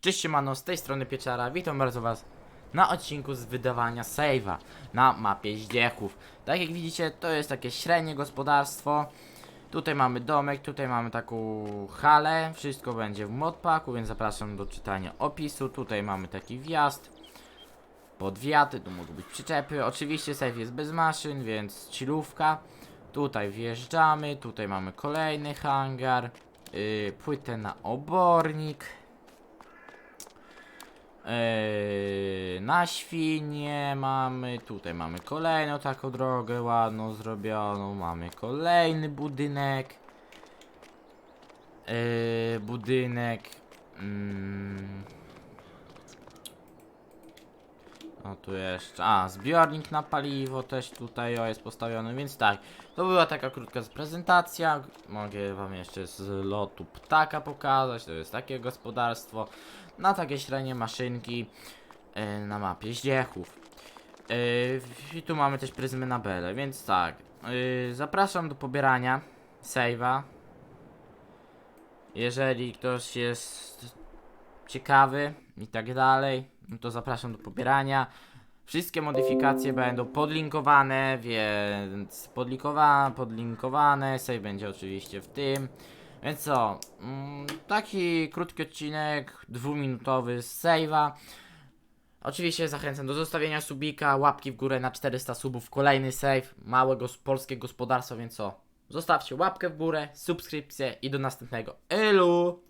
Cześć siemano, z tej strony Pieczara, witam bardzo was na odcinku z wydawania save'a na mapie Zdziechów. Tak jak widzicie, to jest takie średnie gospodarstwo. Tutaj mamy domek, tutaj mamy taką halę, wszystko będzie w modpacku, więc zapraszam do czytania opisu. Tutaj mamy taki wjazd, podwiaty, tu mogą być przyczepy. Oczywiście save jest bez maszyn, więc chillówka. Tutaj wjeżdżamy, tutaj mamy kolejny hangar, yy, płytę na obornik. Yy, na świnie mamy, tutaj mamy kolejną taką drogę ładną zrobioną, mamy kolejny budynek. Yy, budynek. Mm. O tu jeszcze, a zbiornik na paliwo też tutaj o, jest postawiony, więc tak, to była taka krótka prezentacja, mogę wam jeszcze z lotu ptaka pokazać, to jest takie gospodarstwo, na takie średnie maszynki e, na mapie Zdziechów. E, I tu mamy też pryzmy na bele, więc tak, e, zapraszam do pobierania save'a. Jeżeli ktoś jest ciekawy i tak dalej, no to zapraszam do pobierania. Wszystkie modyfikacje będą podlinkowane, więc podlinkowane, podlinkowane, save będzie oczywiście w tym. Więc co, mm, taki krótki odcinek, dwuminutowy z save'a. Oczywiście zachęcam do zostawienia subika, łapki w górę na 400 subów, kolejny save, małego polskiego gospodarstwa, więc co, zostawcie łapkę w górę, subskrypcję i do następnego. Elu!